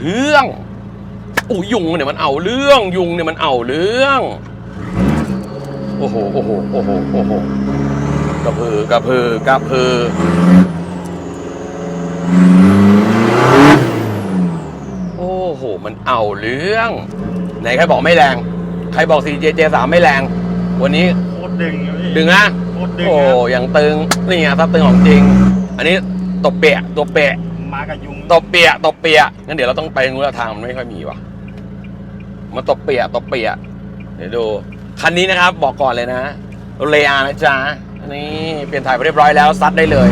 เรื่องอู้ยุงเนี่ยมันเอาเรื่องยุงเนี่ยมันเอาเรื่องโอ้โหโอ้โหโอ้โหโอ้โหกระพือกระพือกระพือโอ้โหมันเอาเรื่อง ไหนใครบอกไม่แรง ใครบอก 4JJ3 ไม่แรง วันนี้โคตรดึงอะพี่ดึงนะโคตรดึงโอ้ครับยังตึงนี่ไงถ้าตึงของจริง อันนี้ตบเปะตัวเปะมากับยุง ตบเปียตบเปียงั้นเดี๋ยวเราต้องไปนู้นละทางมันไม่ค่อยมีว่ะมาตบเปียตบเปียเดี๋ยวดูคันนี้นะครับบอกก่อนเลยนะเลอานะจ๊ะนี่เปลี่ยนถ่ายไปเรียบร้อยแล้วซัดได้เลย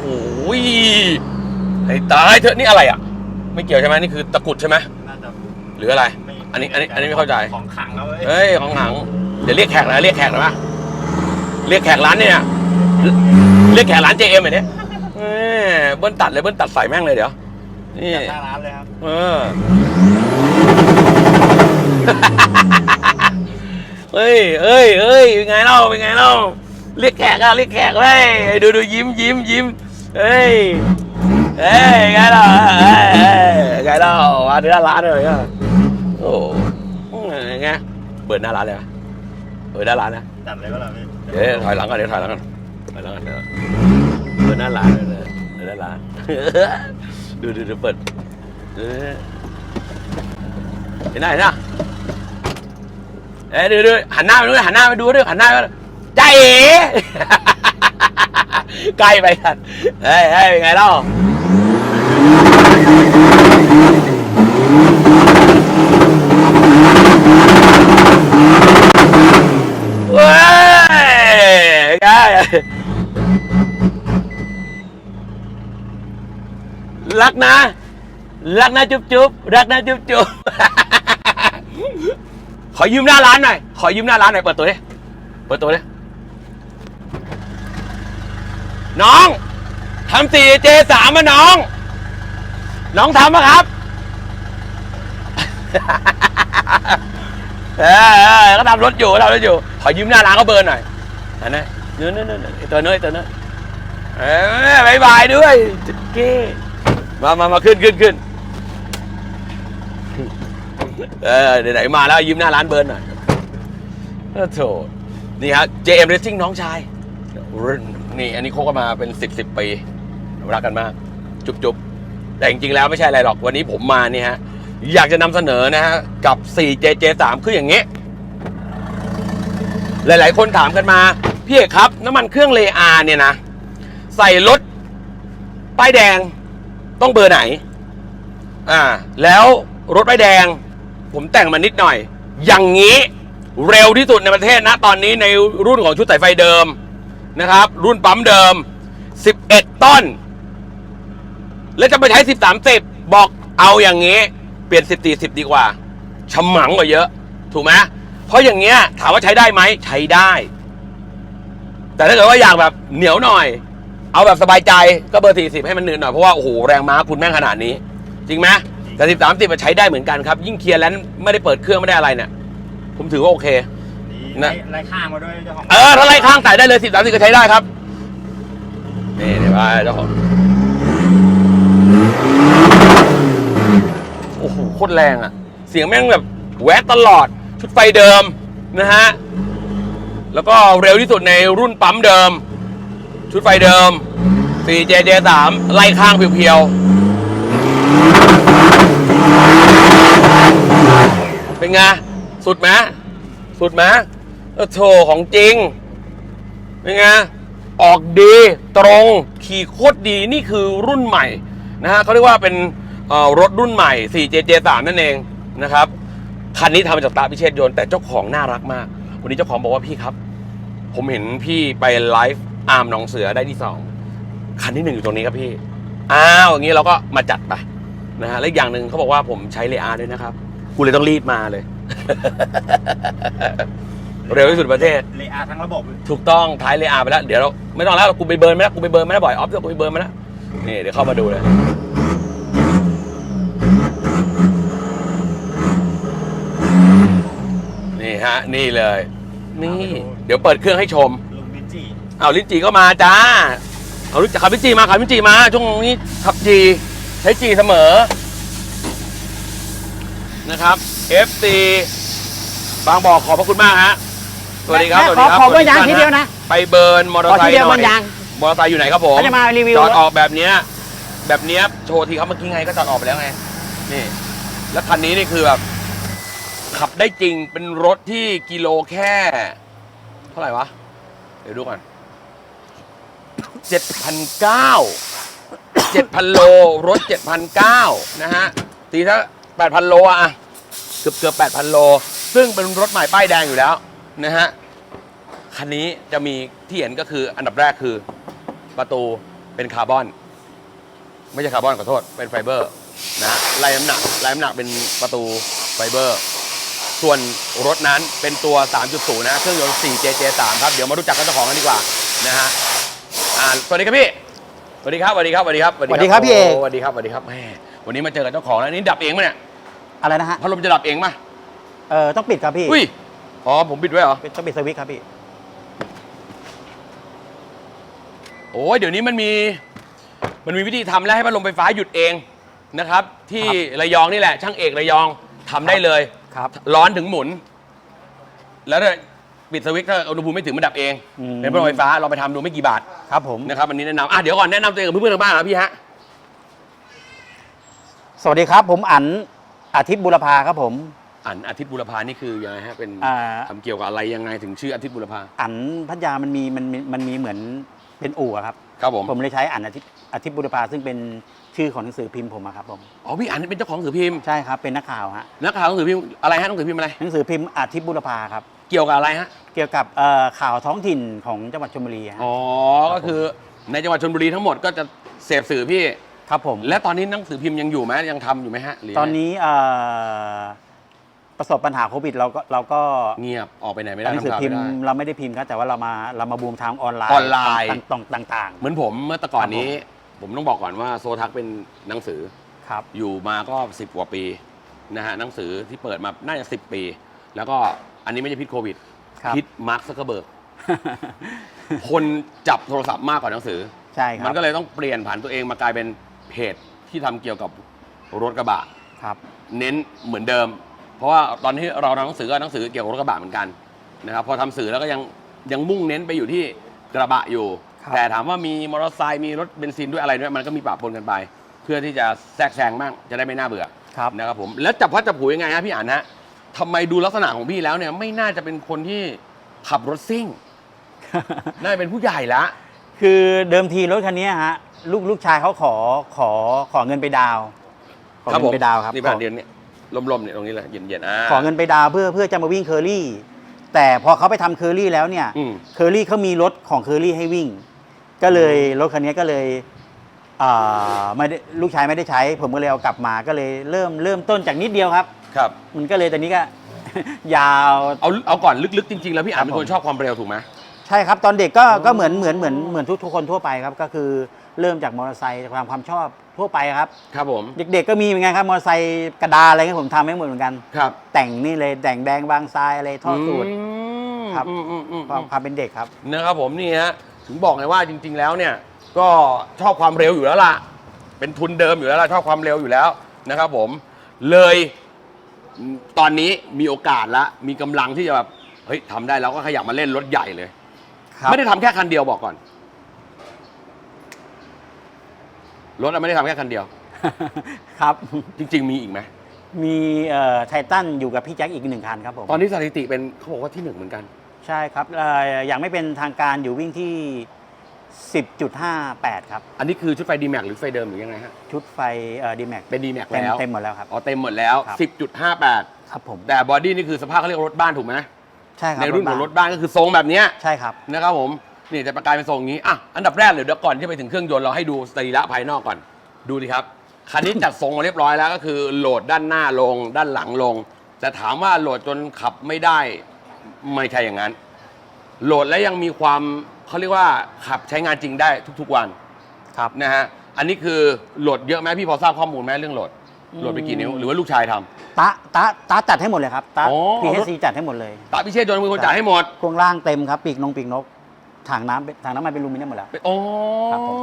โอ้ยไอ้ตายเถอะนี่อะไรอะ ไม่เกี่ยวใช่ไหมนี่คือตะกรุดใช่ไหมน่าจะหรืออะไรไม่อันนี้อันนี้อันนี้ไม่เข้าใจของขังแล้วเว้ยเฮ้ยของหางเดี๋ยวเรียกแขกนะเรียกแขกหน่อยปะ เรียกแขกร้านเนี่ยเรียกแขกร้านเจเอ็มไอ้เนี่ยเอ้ยเบิ้ลตัดเลยเบิ้ลตัดใส่แม่งเลยเดี๋ยวนี่จัดหน้าร้านเลยครับ เออ เฮ้ยเอ้ยเอ้ยเป็นไงเล่าเป็นไงเล่าเรียกแขกอะเรียกแขกเว้ยดูดูยิ้มยิ้มยิ้มเฮ้ยเฮ้ยไงเล่าเฮ้ยเฮ้ยไงเล่ามาถึงหน้าร้านเลยอะโอ้ไงเปิดหน้าร้านเลยอะเปิดหน้าร้านนะจัดเลยก็แล้วพี่ เดี๋ยวถอยหลังก่อนเดี๋ยวถอยหลังก่อนถอยหลังก่อนเดี๋ยวเปิดหน้าร้านเลยเปิดหน้าร้าน ดูดูดูเปิดเออเห็นหน้าเห็นหน้าเอ้ยดูดูหันหน้าไปดูหันหน้าไปดูด้วยหันหน้าไปใจเอ๋ใกล้ไปกันเฮ้ยเฮ้ยเป็นไงเล่าเว้ยไง รักนะ รักนะจุ๊บจุ๊บรักนะจุ๊บจุ๊บขอยืมหน้าร้านหน่อย ขอยืมหน้าร้านหน่อย เปิดตัวดิ เปิดตัวดิ น้องทำสี่เจสามมาน้อง น้องทำปะครับ เออเออก็ทำรถอยู่ก็ทำรถอยู่ ขอยืมหน้าร้านเขาเบิร์นหน่อยนนั้น เนื้อเนื้อเนื้อเนื้อไอ้ตัวเนื้อไอ้ตัวเนื้อเออบายบายด้วยจุดเก้มามามาขึ้นขึ้นขึ้นเออไหนๆมาแล้วยืมหน้าร้านเบิร์นหน่อยโอ้โถนี่ฮะ JM Racing น้องชายนี่อันนี้คบกันมาเป็นสิบสิบปี รักกันมาก จุ๊บจุ๊บแต่จริงๆแล้วไม่ใช่อะไรหรอกวันนี้ผมมานี่ฮะ อยากจะนำเสนอนะฮะ กับ 4JJ3 คืออย่างนี้หลายๆคนถามกันมา พี่เอกครับ น้ำมันเครื่องเลอาเนี่ยนะ ใส่รถป้ายแดงต้องเบอร์ไหน อ่า แล้วรถป้ายแดง ผมแต่งมานิดหน่อย อย่างนี้เร็วที่สุดในประเทศนะ ตอนนี้ในรุ่นของชุดสายไฟเดิมนะครับ รุ่นปั๊มเดิม 11 ต้น แล้วจะไปใช้10 30บอกเอาอย่างนี้ เปลี่ยน10 40ดีกว่าฉมังกว่าเยอะ ถูกไหมเพราะอย่างเงี้ยถามว่าใช้ได้ไหมใช้ได้ แต่ถ้าเกิดว่าอยากแบบเหนียวหน่อย เอาแบบสบายใจก็เบอร์ 40 ให้มันหนืดหน่อยเพราะว่าโอ้โหแรงม้าคุณแม่งขนาดนี้ จริงไหมแต่10 30มันใช้ได้เหมือนกันครับ ยิ่งเคลียร์แล้วไม่ได้เปิดเครื่องไม่ได้อะไรเนี่ยผมถือว่าโอเคนี่นะไล่ไล่ข้างมาด้วยเจ้าของเออถ้าไล่ข้างใส่ได้เลยสิบสามสิบก็ใช้ได้ครับนี่เดี๋ยวไปเจ้าของโอ้โหโคตรแรงอะเสียงแม่งแบบแวะตลอดชุดไฟเดิมนะฮะ แล้วก็เร็วที่สุดในรุ่นปั๊มเดิม ชุดไฟเดิม 4JJ3 ไล่ข้างเพียวๆ เป็นไง สุดไหมสุดไหมโอ้โถของจริง เป็นไง ออกดีตรงขี่โคตรดีนี่คือรุ่นใหม่นะฮะเขาเรียกว่าเป็นรถรุ่นใหม่ 4JJ3 นั่นเองนะครับ คันนี้ทำมาจากตาพิเชษยนต์แต่เจ้าของน่ารักมาก วันนี้เจ้าของบอกว่าพี่ครับ ผมเห็นพี่ไปไลฟ์อาร์มหนองเสือได้ที่สองคันที่หนึ่งอยู่ตรงนี้ครับพี่ อ้าวอย่างนี้เราก็มาจัดไปนะฮะและอีกอย่างหนึ่งเขาบอกว่าผมใช้เลอาด้วยนะครับ กูเลยต้องรีบมาเลย เร็วที่สุดในประเทศ เลอาทั้งระบบถูกต้องท้ายเลอาไปแล้ว เดี๋ยวเราไม่ต้องแล้วกูไปเบิร์นมาแล้วกูไปเบิร์นมาแล้วบ่อยออฟกูไปเบิร์นมาแล้วนี่เดี๋ยวเข้ามาดูเลย นี่ฮะนี่เลย นี่ เดี๋ยวเปิดเครื่องให้ชมลุงบิจิเอาลิ้นจี่ก็มาจ้า เอาลิ้นขับลิ้นจี่มาขับลิ้นจี่มา ช่วงนี้ขับจีใช้จีเสมอ นะครับ FC บางบ่อขอบพระคุณมากฮะ สวัสดีครับแม่สวัสดีครับขอขอเบอร์สวัสยางท่ทีเดียวนะ ไปเบิร์นมอเตอร์ไซขอทีค์เดียวหน่อยเบอร์ยางมอเตอร์ไซค์อยู่ไหนครับผมเขาจะมารีวิวจอดรถออกแบบเนี้ยแบบเนี้ยโชว์ทีครับเมื่อกี้ไงก็จอดออกไปแล้วไง นี่ แล้วคันนี้นี่คือแบบ ขับได้จริงเป็นรถที่กิโลแค่ เท่าไหร่วะ เดี๋ยวดูก่อนเจ็ดพันเก้าเจ็ดพันโล รถเจ็ดพันเก้านะฮะตีถ้าแปดพันโลอะเกือบเกือบแปดพันโล ซึ่งเป็นรถใหม่ป้ายแดงอยู่แล้วนะฮะคันนี้จะมีที่เห็นก็คืออันดับแรกคือประตูเป็นคาร์บอน ไม่ใช่คาร์บอนขอโทษ เป็นไฟเบอร์นะฮะลายน้ำหนักลายน้ำหนักเป็นประตูไฟเบอร์ ส่วนรถนั้นเป็นตัว 3.0 นะเครื่องยนต์ 4JJ3 ครับ เดี๋ยวมารู้จักกันเจ้าของกันดีกว่านะฮะอ่าสวัสดีครับพี่สวัสดีครับสวัสดีครับสวัสดีครับสวัสดีครับพี่เอกโสวัสดีครับสวัสดีครับแหมวันนี้มาเจอกับเจ้าของแล้วนี่ดับเองไหมเนี่ยอะไรนะฮะพัดลมจะดับเองไหมเออต้องปิดครับพี่อุ้ยอ๋อผมปิดไว้เหรอต้องปิดสวิตช์ครับพี่โอ้ยเดี๋ยวนี้มันมีมันมีวิธีทำแล้วให้พัดลมไฟฟ้าหยุดเองนะครับ ที่ระยองนี่แหละ ช่างเอกระยองทำได้เลย ครับร้อนถึงหมุน แล้วถ้าปิดสวิตช์ถ้าอุณหภูมิไม่ถึงมันดับเองอืม เป็นพัดลมไฟฟ้าเราไปทำดูไม่กี่บาทครับผม นะครับอันนี้แนะนำอะเดี๋ยวก่อนแนะนำตัวเองกับเพื่อนๆทางบ้านนะพี่ฮะสวัสดีครับ ผมอั๋นอาทิตย์บุรพาครับผมอันอาทิตย์บุรพานี่คือยังไงฮะเป็นอ่าทำเกี่ยวกับอะไรยังไงถึงชื่ออาทิตย์บุรพา อั๋นพัทยามันมีมันมีมันมีเหมือน เป็นอู่อะครับ ครับผม ผมเลยใช้อั๋นอาทิตย์อาทิตย์บุรพาซึ่งเป็นชื่อของหนังสือพิมพ์ผมอะครับผมอ๋อพี่อันเป็นเจ้าของหนังสือพิมพ์ใช่ครับเป็นนักข่าวฮะนักข่าวหนังสือพิมพ์อะไรฮะหนังสือพิมพ์อะไร หนังสือพิมพ์อาทิตย์บุรพาครับ เกี่ยวกับอะไรฮะ เกี่ยวกับเอ่อข่าวท้องถิ่นของจังหวัดชลบุรีฮะอ๋อ ก็คือในจังหวัดชลบุรีทั้งหมดก็จะเสพสื่อพี่ ครับผม และตอนนี้หนังสือพิมพ์ยังอยู่ไหมยังทำอยู่ไหมฮะหรืยังไงตอนนี้เอ่อ ประสบปัญหาโควิดเราก็เราก็เงียบออกไปไหนไม่หได้นังสือทำข่าวพิไม่มพ์ได้ เราไม่ได้พิมพ์ครับแต่ว่าเรามาเรามาบูมทางออนไลน์ออนไลน์ ต่างต่างต่าง เหมือนผมเมื่อแต่ก่อนนี้ครับผมต้องบอกก่อนว่าโซทักเป็นหนังสือๆ ครับ อยู่มาก็ 10 กว่าปีนะฮะหนังสือที่เปิดมาน่าจะ 10 ปี แล้วก็อันนี้ไม่ใช่พิษโควิดครับ พิษมาร์คซักเคอร์เบิร์กคนจับโทรศัพท์มากกว่าหนังสือ ใช่ครัมับนก็เลยต้องเปลี่ยนผ่านตัวเองมากลายเป็นเพจที่ทำเกี่ยวกับรถกระบะ ครับ เน้นเหมือนเดิม เพราะว่าตอนที่เราทำหนังสือก็หนังสือเกี่ยวกับรถกระบะเหมือนกันนะครับพอทำสื่อแล้วก็ยังยังมุ่งเน้นไปอยู่ที่กระบะอยู่ ครับ แต่ถามว่ามีมอเตอร์ไซค์มีรถเบนซินด้วยอะไรด้วยมันก็มีปะปนกันไป เพื่อที่จะแทรกแซงบ้างจะได้ไม่น่าเบื่อครับนะครับผมแล้วจับพัดจับผูยังไงฮะพี่อ่านฮะทำไมดูลักษณะของพี่แล้วเนี่ยไม่น่าจะเป็นคนที่ขับรถซิ่งน่าจะเป็นผู้ใหญ่ละคือเดิมทีรถคันนี้ฮะลูกลูกชายเขาขอขอขอเงินไปดาวน์ขอครับเงิผมนไปดาวน์ครับนี่ขบ้าอนเดือนเนี่ย ลมๆเนี่ยตรงนี้เลยเย็นๆอ่า ขอเงินไปดาวน์เพื่อเพื่อจะมาวิ่งเคอรี่ แต่พอเขาไปทำเคอรี่แล้วเนี่ยอืม เคอรี่เขามีรถของเคอรี่ให้วิ่ง ก็เลยรถคันนี้ก็เลยอ่าไม่ได้ลูกชายไม่ได้ใช้ ผมก็เลยเอากลับมาก็เลยเริ่มเริ่มต้นจากนิดเดียวครับ ครับ มันก็เลยตอนนี้ก็ ยาว เอาเอาก่อนลึกๆจริงๆ แล้วพี่อ่านเป็นครับคนผมชอบความเร็วถูกไหม ใช่ครับตอนเด็กก็ก็เหมือนเหมือนเหมือนเหมือนทุกทุกคนทั่วไปครับก็คือ เริ่มจากมอเตอร์ไซค์จากความความชอบทั่วไปครับ ครับผม เด็กๆก็มีเหมือนกันครับมอเตอร์ไซค์กระดาอะไรเงี้ยผมทำให้หมดเหมือนกัน ครับแต่งนี่เลยแต่งแดงบางทรายอะไรท่อสูตร มครับ อืมอืมอืมความความเป็นเด็กครับ นะครับผมนี่ฮะถึงบอกไงว่าจริง ๆ แล้วเนี่ย ก็ชอบความเร็วอยู่แล้วล่ะ เป็นทุนเดิมอยู่แล้วล่ะชอบความเร็วอยู่แล้วนะครับผมเลยตอนนี้มีโอกาสละมีกำลังที่จะแบบเฮ้ยทำได้แล้วก็ขยับมาเล่นรถใหญ่เลย ครับ ไม่ได้ทำแค่คันเดียวบอกก่อน รถอะไม่ได้ทำแค่คันเดียว ครับ จริง ๆ มีอีกไหมมีไททันอยู่กับพี่แจ็คอีกหนึ่งคันครับผม ตอนนี้สถิติเป็นเขาบอกว่าที่หนึ่งเหมือนกัน ใช่ครับเอ่ออย่างไม่เป็นทางการอยู่วิ่งที่ 10.58 ครับ อันนี้คือชุดไฟดีแม็กหรือไฟเดิมหรือยังไงฮะชุดไฟดีแม็กเป็นดีแม็กเต็มแล้วเต็มหมดแล้วครับ อ๋อเต็มหมดแล้ว ครับ 10.58 ครับผม แต่บอดี้นี่คือสภาพเขาเรียกว่ารถบ้านถูกไหมใช่ครับในรุ่นของรถบ้าบ้านก็คือทรงแบบเนี้ยใช่ครับนะครับผม นี่จะประกายเป็นทรงอย่างนี้อะอันดับแรกเลยเดี๋ยวก่อนที่ไปถึงเครื่องยนต์เราให้ดูสรีระภายนอกก่อน ดูดิครับคันนี้จัดทรงมาเรียบร้อยแล้วก็คือโหลดด้านหน้าลง ด้านหลังลง แต่ถามว่าโหลดจนขับไม่ได้ไม่ใช่อย่างนั้น โหลดแล้วยังมีความเขาเรียกว่าขับใช้งานจริงได้ทุกๆวันครับนะฮะอันนี้คือโหลดเยอะไหมพี่พอทราบข้อมูลไหมเรื่องโหลดโหลดไปกี่นิ้วหรือว่าลูกชายทำตาตาตาจัดให้หมดเลยครับตาอ๋อพีเอสซีจัดให้หมดเลยตาพิเชษจนเป็นคนจ่ายให้หมดโครงล่างเต็มครับ ปีกนงปีกนก ถังน้ำเป็นถังน้ำมันเป็นอลูมิเนียมหมดแล้วเป็นโอ้ครับผม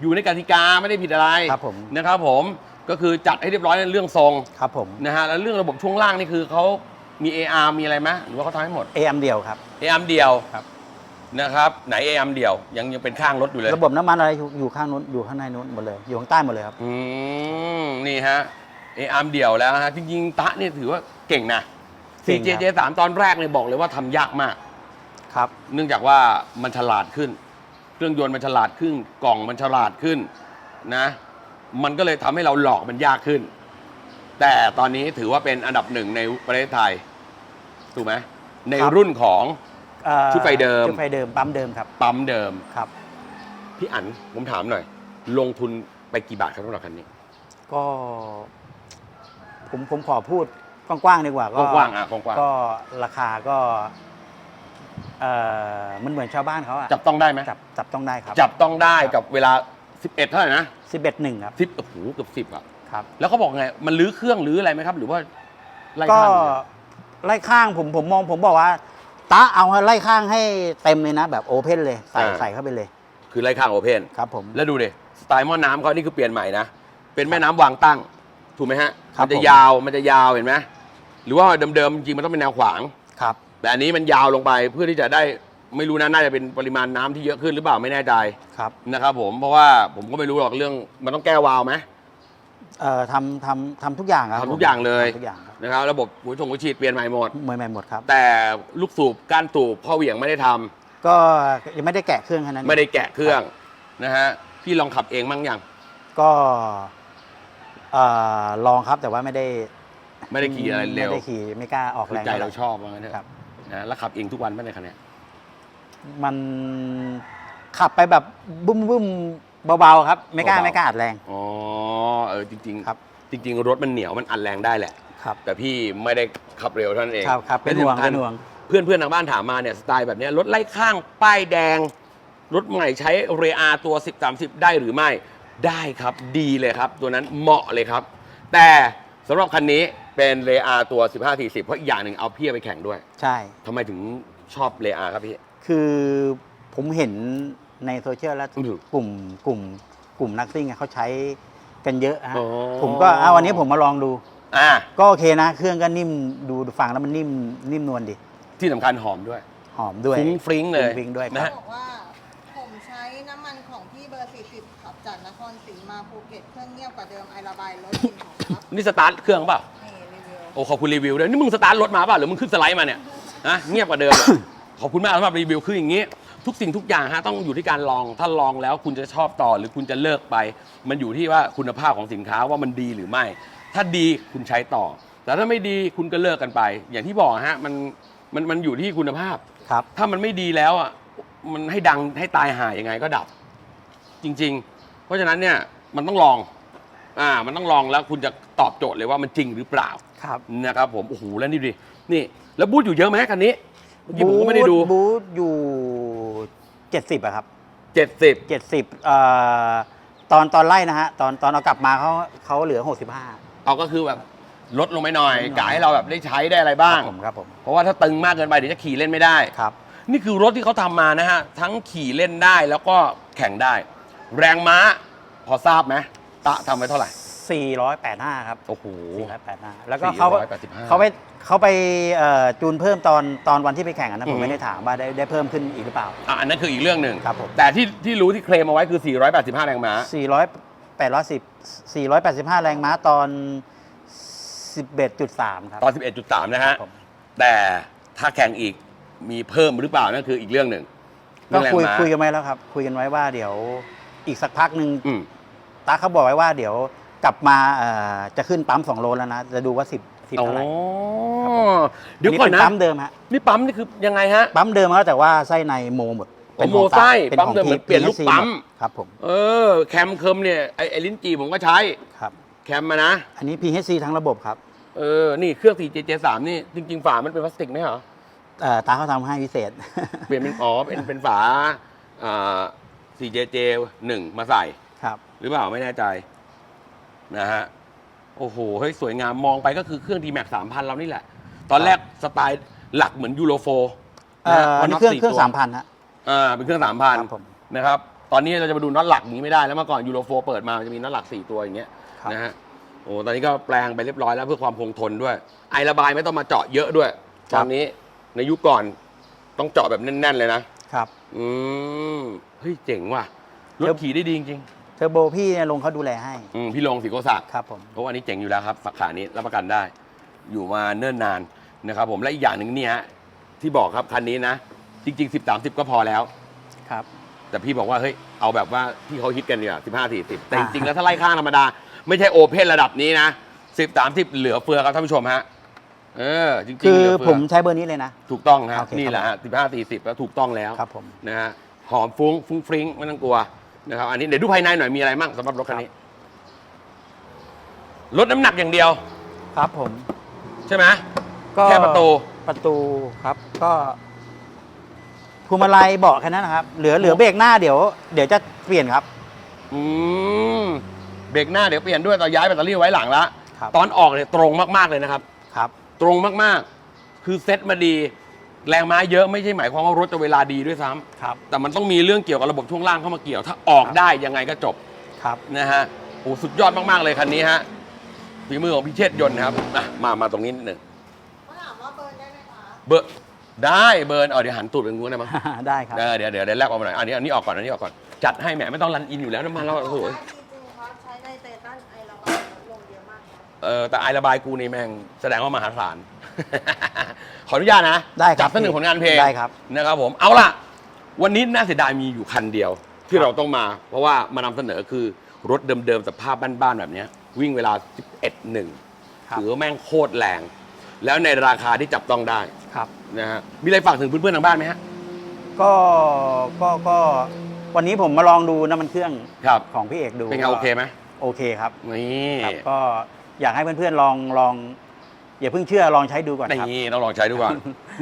อยู่ในกติกาไม่ได้ผิดอะไรครับผม นะครับผมก็คือจัดให้เรียบร้อยในเรื่องทรงครับผม นะฮะแล้วเรื่องระบบช่วงล่างนี่คือเขามี AR มีอะไรไหมหรือว่าเขาทำให้หมดเอมเดียวครับ AR เดียวครับ นะครับไหน AR เดียว ยังยังเป็นข้างรถอยู่เลยระบบน้ำมันอะไรอยู่อยู่ข้างนู้นอยู่ข้างในนู้นหมดเลยอยู่ข้างใต้หมดเลยครับ อืมนี่ฮะ AR เดียวแล้วฮะจริงๆตะนี่ถือว่าเก่งนะ เก่งครับ 4JJ 3ตอนแรกเนี่ยบอกเลยว่าทำยากมาก ครับ เนื่องจากว่ามันฉลาดขึ้น เครื่องยนต์มันฉลาดขึ้น กล่องมันฉลาดขึ้นนะ มันก็เลยทำให้เราหลอกมันยากขึ้น แต่ตอนนี้ถือว่าเป็นอันดับหนึ่งในประเทศไทย ถูกไหมในครับ รุ่นของ เอ่อชุดไฟเดิม ชุดไฟเดิมปั๊มเดิมครับปั๊มเดิม ครับ พี่อั๋นผมถามหน่อย ลงทุนไปกี่บาทครับสำหรับคันนี้ก็ ผมผมขอพูดกว้างๆดีกว่าก็กว้างๆอะกว้างก็ราคาก็ เอ่อมันเหมือนชาวบ้านเขาอะๆจับต้องได้ไหมจับจับต้องได้ครับจับต้องได้กับเวลา 11 เท่าไหร่นะสิบเอ็ดหนึ่งครับสิบโอ้โหเกือบสิบอะครับ แล้วเขาบอกไงมันลื้อเครื่องลื้ออะไรไหมครับ หรือว่าไล่ก็ข้างอย่างเดียวไล่ข้างผมผมมองผมบอกว่าตาเอาไล่ข้างให้เต็มเลยนะ แบบโอเพนเลยใส่ใส่เข้าไปเลยคือไล่ข้างโอเพนครับผม แล้วดูดิสไตล์หม้อน้ำเขานี่คือเปลี่ยนใหม่นะเป็นแม่น้ำวางตั้ง ถูกไหมฮะครับมันจะผม ยาวมันจะยาวเห็นไหมหรือว่าเดิมๆจริงๆมันต้องเป็นแนวขวางครับ แต่อันนี้มันยาวลงไปเพื่อที่จะได้ไม่รู้นะน่าจะเป็นปริมาณน้ำที่เยอะขึ้นหรือเปล่าไม่แน่ใจครับนะครับผมเพราะว่าผมก็ไม่รู้หรอกเรื่องมันต้องแก้วาล์วไหม เอ่อทำทำทำทุกอย่างครับทำทุกอย่างเลย ทำทุกอย่างครับนะครับระบบหัวชงหัวฉีดเปลี่ยนใหม่หมดมวยใหม่หมดครับ แต่ลูกสูบก้านตูบข้อเหวี่ยงไม่ได้ทำก็ยังไม่ได้แกะเครื่องแค่นั้นไม่ได้แกะเครื่องนะฮะพี่ลองขับเองมั้งยังก็เอ่อลองครับแต่ว่าไม่ได้ไม่ได้ขี่อะไรเร็วไม่ได้ขี่ไม่กล้าออกคือแรงใจท่ไหเราชอบว่างั้นเถครัอะบ นะแล้วขับเองทุกวันไหมในคันเนี้ยมันขับไปแบบบุ้มบุ้มเบาๆครับ ไม่กล้าไม่กล้าอัดแรง อ๋อเออจริงๆครับ จริง ๆ รถมันเหนียวมันอัดแรงได้แหละ ครับ แต่พี่ไม่ได้ขับเร็วเท่านั้นเองครับครับเป็นห่วงและที่สำคัญเป็นห่วง เพื่อนเพื่อนๆทางบ้านถามมาเนี่ยสไตล์แบบเนี้ยรถไล่ข้างป้ายแดง รถใหม่ใช้เรอาตัว 10 30 ได้หรือไม่ได้ครับดีเลยครับ ตัวนั้นเหมาะเลยครับ แต่ สำหรับคันนี้เป็นเรอาตัว 15 40 เพราะอีกอย่างหนึ่งเอาพี่ไปแข่งด้วยใช่ ทำไมถึงชอบเรอาครับพี่ คือผมเห็นในโซเชียลแล้วอืมกลุ่มกลุ่มกลุ่มนักซิ่งอะเขาใช้กันเยอะฮะอ๋อ ผมก็เอาวันนี้ผมมาลองดู อ่า ก็โอเคนะ เครื่องก็นิ่มดูฟังแล้วมันนิ่มนิ่มนวลดีที่สำคัญหอมด้วย หอมด้วย ฟรุ้งฟริ้งเลยฟรุ้งฟริ้งด้วยนะครัฮะบบอกว่าผมใช้น้ำมันของพี่เบอร์ 40 ขับ จากนครศรีมาภูเก็ตเครื่องเงียบกว่าเดิมไอระบายรถกลิ่นหอมครับนี่สตาร์ทเครื่องเปล่า นี่รีวิวโอ้ขอบคุณรีวิวด้วยนี่มึงสตาร์ทรถมาเปล่าหรือมึงขึ้นสไลด์มาเนี่ยนะเงียบกว่าเดิม ขอบคุณมากสำหรับรีวิวคืออย่างนี้ ทุกสิ่งทุกอย่างฮะต้องอยู่ที่การลองถ้าลองแล้วคุณจะชอบต่อหรือคุณจะเลิกไป มันอยู่ที่ว่าคุณภาพของสินค้าว่ามันดีหรือไม่ ถ้าดีคุณใช้ต่อ แต่ถ้าไม่ดีคุณก็เลิกกันไป อย่างที่บอกฮะมันมันมันอยู่ที่คุณภาพ ครับ ถ้ามันไม่ดีแล้วอะมันให้ดังให้ตายหายยังไงก็ดับ จริง ๆ เพราะฉะนั้นเนี่ยมันต้องลองอ่ามันต้องลองแล้วคุณจะตอบโจทย์เลยว่ามันจริงหรือเปล่าครับนะครับผมโอ้โหแล้วนี่ดินี่ แล้วบูธอยู่เยอะไหมคันนี้เมื่อกี้ผมก็ไม่ได้ดูบูธอยู่เจ็ดสิบอะครับเจ็ดสิบเจ็ดสิบเอ่อตอนตอนไล่นะฮะตอนตอนเอากลับมาเขาเขาเหลือหกสิบห้า เอาก็คือแบบลดลงไปหน่อยลดลงหน่อย กะให้เราแบบได้ใช้ได้อะไรบ้างผมครับผมเพราะว่าถ้าตึงมากเกินไปเดี๋ยวจะขี่เล่นไม่ได้ ครับ นี่คือรถที่เขาทำมานะฮะ ทั้งขี่เล่นได้แล้วก็แข่งได้ แรงม้า พอทราบไหมตะทำไว้เท่าไหร่ 485 ครับ โอ้โห 485 แล้วก็เขา485 เขาไปเขาไปเอ่อจูนเพิ่มตอนตอนวันที่ไปแข่งอันนั้นผอืมม ไม่ได้ถามว่าได้ได้เพิ่มขึ้นอีกหรือเปล่า อะอันนั้นคืออีกเรื่องหนึ่งครับผม แต่ที่ที่รู้ที่เคลมเอาไว้คือ 485 แรงม้า 400 810 485 แรงม้าตอน 11.3 ครับ ตอน 11.3 นะฮะผม แต่ถ้าแข่งอีกมีเพิ่มหรือเปล่านั่นคืออีกเรื่องหนึ่งก็เรื่องแรงคุยม้าคุยกันไว้แล้วครับ คุยกันไว้ว่าเดี๋ยว อีกสักพักหนึ่งอืมตาเขาบอกไว้ว่าเดี๋ยวกลับมาเอ่อจะขึ้นปั๊ม2โลแล้วนะ จะดูว่า10 10โอ้เท่าไหร่เดี๋ยวก่อนเป็นะปั๊มเดิมฮะ นี่ปั๊มนี่คือยังไงฮะ ปั๊มเดิมแล้วแต่ว่าไส้ในโมหมดอ๋อเป็นของโมไส้ตาปั๊มเดิมเหมือนเปลี่ยนลูก PSC ปั๊มหดครับผมเออ แคมเคิมเนี่ยไอไอลิ้นจีผมก็ใช้ ครับ แคมมานะ อันนี้ PHC ทั้งระบบครับเออ นี่เครื่อง 4JJ3 นี่ จริง ๆ ฝามันเป็นพลาสติกไหมเหรอ เอ่อตาเขาทำให้พิเศษ เปลี่ยนเป็นอ๋อเป็นเป็นฝาอ่า 4JJ1 มาใส่ ครับ หรือเปล่าไม่แน่ใจ นะฮะ โอ้โหเฮ้ยสวยงามมองไปก็คือเครื่อง D-Max 3,000 เรานี่แหละ ตอนแรกสไตล์หลักเหมือนยูโรโฟเอ่ออันนี้เครื่องเครื่องสามพันฮะ อ่าเป็นเครื่องสามพันครับผมนะครับ ตอนนี้เราจะมาดูน็อตหลักอย่างนี้ไม่ได้แล้วเมื่อก่อนยูโรโฟเปิดมามันจะมีน็อตหลักสี่ตัวอย่างเงี้ยครับ นะฮะโอ้ตอนนี้ก็แปลงไปเรียบร้อยแล้วเพื่อความคงทนด้วย ไอระบายไม่ต้องมาเจาะเยอะด้วยตอนนี้ในยุคก่อนต้องเจาะแบบแน่นๆเลยนะ ครับ อืมเฮ้ยเจ๋งว่ะรถเดี๋ยวขี่ได้ดีจริงเทอร์โบพี่เนี่ยลงเขาดูแลให้ ๆอืมพี่ลงสิโกศักดิ์ ครับผม เพราะว่าอันนี้เจ๋งอยู่แล้วครับสาขานี้รับประกันได้ อยู่มาเนิ่นนานนะครับผมและอีกอย่างหนึ่งเนี่ยฮะที่บอกครับคันนี้นะ จริง ๆ 10 30 ก็พอแล้ว ครับ แต่พี่บอกว่าเฮ้ยเอาแบบว่าที่เขาฮิตกันเนี่ยสิบห้าสี่สิบแต่จอ่า ริงๆแล้วถ้าไล่ข้างธรรมดา ไม่ใช่โอเพนระดับนี้นะสิบสามสิบเหลือเฟือครับท่านผู้ชมฮะ เออจริงๆคือเหลือเฟืผมใช้เบอร์นี้เลยนะ ถูกต้องฮะโอเคนี่แหละฮะสิบห้าสี่สิบแล้วถูกต้องแล้วครับผม นะฮะหอมฟุ้งฟุ้งฟริ้งไม่ต้องกลัวนะครับอันนี้เดี๋ยวดูภายในหน่อยมีอะไรบ้างสำหรับรถคันนี้ลดน้ำหนักอย่างเดียว ครับผม ใช่ไหมก็แค่ประตู ประตูครับก็พวงมาลัยเบาะแค่นั้นนะครับ เหลือเหลือเบรกหน้าเดี๋ยวเดี๋ยวจะเปลี่ยนครับ อืมเบรกหน้าเดี๋ยวเปลี่ยนด้วยตอนย้ายแบตเตอรี่ไว้หลังละครับ ตอนออกเนี่ยตรงมากๆเลยนะครับ ครับ ตรงมากๆ คือเซ็ตมาดี แรงม้าเยอะไม่ใช่หมายความว่ารถจะเวลาดีด้วยซ้ำครับแต่มันต้องมีเรื่องเกี่ยวกับระบบช่วงล่างเข้ามาเกี่ยว ถ้าออกได้ยังไงก็จบครับ นะฮะโอ้สุดยอดมากๆเลยคันนี้ฮะฝีมือของพิเชษยนต์นะครับอะมามาตรงนี้นิดหนึ่งเขาถามว่าเบิร์นได้ไหมคะเบอร์ได้เบิร์นเอาเดี๋ยวหันตูดเป็นงูได้มั้งได้ครับ เออเดี๋ยวเดี๋ยวเดี๋ยวแลกออกมาหน่อยอันนี้อันนี้ออกก่อนอันนี้ออกก่อนจัดให้แหมไม่ต้องรันอินอยู่แล้วน้ำมันเราสวยใช้ เออแต่ไอระบายกูนี่แม่งแสดงว่ามหาศาล ขออนุญาตนะได้ครับจับสักหนึ่งผลงานเพลงได้ครับ นะครับผมเอาล่ะ วันนี้น่าเสียดายมีอยู่คันเดียว ที่เราต้องมา เพราะว่ามานำเสนอคือรถเดิมๆสภาพบ้านๆแบบเนี้ย วิ่งเวลา 11 1ครับ ถือว่าแม่งโคตรแรง แล้วในราคาที่จับต้องได้ครับ นะฮะมีอะไรฝากถึงเพื่อนๆทางบ้านไหมฮะก็ก็ก็วันนี้ผมมาลองดูน้ำมันเครื่องครับของพี่เอกดูเป็นไงโอเคไหมโอเคครับนี่ ครับ ก็ อยากให้เพื่อนๆลองลองอย่าเพิ่งเชื่อลองใช้ดูก่อนครับ นี่ต้องลองใช้ดูก่อน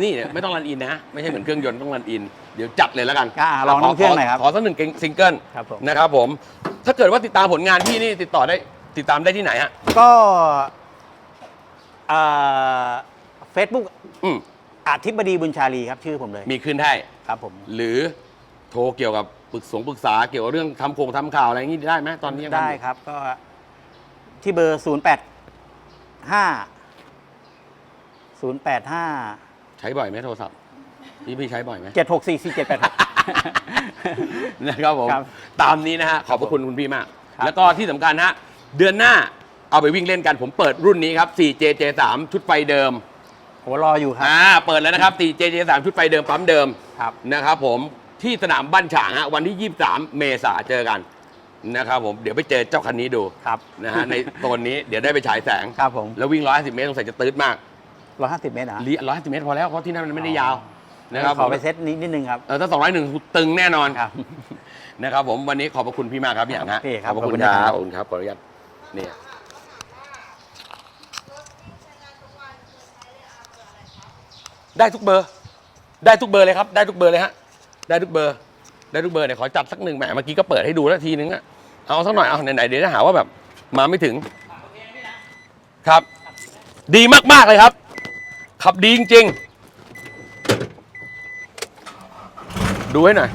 นี่เนี่ยไม่ต้องรันอินนะ ไม่ใช่เหมือนเครื่องยนต์ต้องรันอิน เดี๋ยวจัดเลยแล้วกันอ่าลองน้ำเครื่องหน่อยครับ ขอสักหนึ่งซิงเกิลครับผม นะครับผม ถ้าเกิดว่าติดตามผลงานพี่นี่ติดต่อได้ติดตามได้ที่ไหนฮะ ก็เฟซบุ๊กอืมอธิบดีบุญชาลีครับชื่อผมเลยมีขึ้นให้ครับผม หรือโทรเกี่ยวกับปรึกษงปรึกษาเกี่ยวกับเรื่องทำโครงทำข่าวอะไรอย่างนี้ได้ไหมตอนนี้ยังทำได้อยู่ ครับก็ ที่เบอร์ 0 8 5 0 8 5 ใช้บ่อยไหมโทรศัพท์นี่พี่ใช้บ่อยไหม 7 6 4 4 7 8นะครับผมครับตามนี้นะฮะขอบพระคุณคุณพี่มาก ครับแล้วก็ที่สำคัญฮะเดือนหน้าเอาไปวิ่งเล่นกันผมเปิดรุ่นนี้ครับ 4JJ3 ชุดไฟเดิมโหรออยู่ครับอ่าเปิดแล้วนะครับ 4JJ3 ชุดไฟเดิมปั๊มเดิม ครับ นะครับผมที่สนามบ้านฉางฮะวันที่ 23 เมษาเจอกัน นะครับผมเดี๋ยวไปเจอเจ้าคันนี้ดูครับนะฮะในโซนนี้เดี๋ยวได้ไปฉายแสงครับผมแล้ววิ่ง 150 เมตรสงสัยจะตืดมาก 150 เมตรนะลี150เมตรพอแล้วเพราะที่นั่นมันไม่ได้ยาวนะครับขอไปเซตนิดนิดนึงครับเออถ้า201ตึงแน่นอนครับนะครับผมวันนี้ขอบพระคุณพี่มากครับพี่อ่างฮะโอเคครับขอบพระคุณขอบคุณคครัรับบขอบคุณครับขออนุญาตนี่ได้ทุกเบอร์ ได้ทุกเบอร์เลยครับ ได้ทุกเบอร์เลยฮะ ได้ทุกเบอร์ ได้ทุกเบอร์เนี่ยขอจับสักหนึ่งแหมเมื่อกี้ก็เปิดให้ดูแล้วทีนึงอะ เอาสักหน่อยเอาไหนๆเดี๋ยวจะหาว่าแบบมาไม่ถึง ครับ ดีมากๆเลยครับ ขับดีจริงๆ ดูให้หน่อย